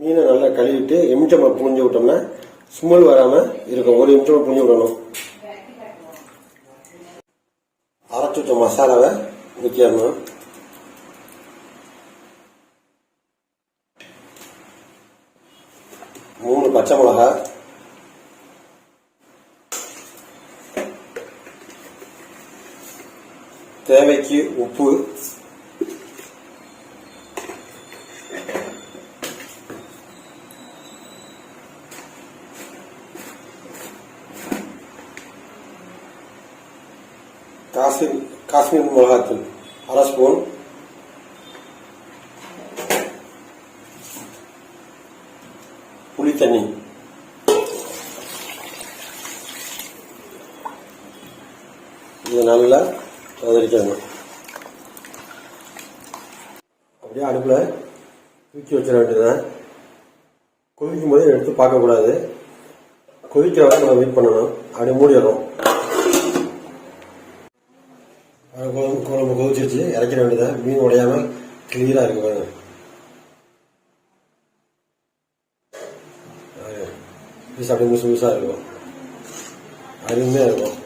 மீனை நல்லா கழுவிட்டு எமிச்சம்பழம் புழிஞ்சு விட்டோம்னா ஸ்மெல் வராம இருக்கும். ஒரு எமிச்சம்பழம் புழிஞ்சு விடணும். அரைச்சு வச்ச மசாலாவை ஊற்றிடணும் மூணு பச்சை மிளகா. தேவைக்கு உப்பு. காஷ்மீர் காஷ்மீர் மிளகாத்தூள் அரை ஸ்பூன் புளி தண்ணி இது நல்லா வதரிக்கணும் அப்படியே அடுப்பில் தூக்கி வச்சிட வேண்டியதுதான். கொதிக்கும் போது எடுத்து பார்க்கக்கூடாது. கொதிக்கிற வரை நம்ம வெயிட் பண்ணணும். அப்படி மூடிடுறோம். குழம்பு குழம்பு கொதிச்சிருச்சு இறக்கிற வேண்டியதான் மீன் உடையாம கிளியராக இருக்கு பாருங்க. பீஸ் அப்படியே முசு முசாக இருக்கும். அருமையாக இருக்கும்.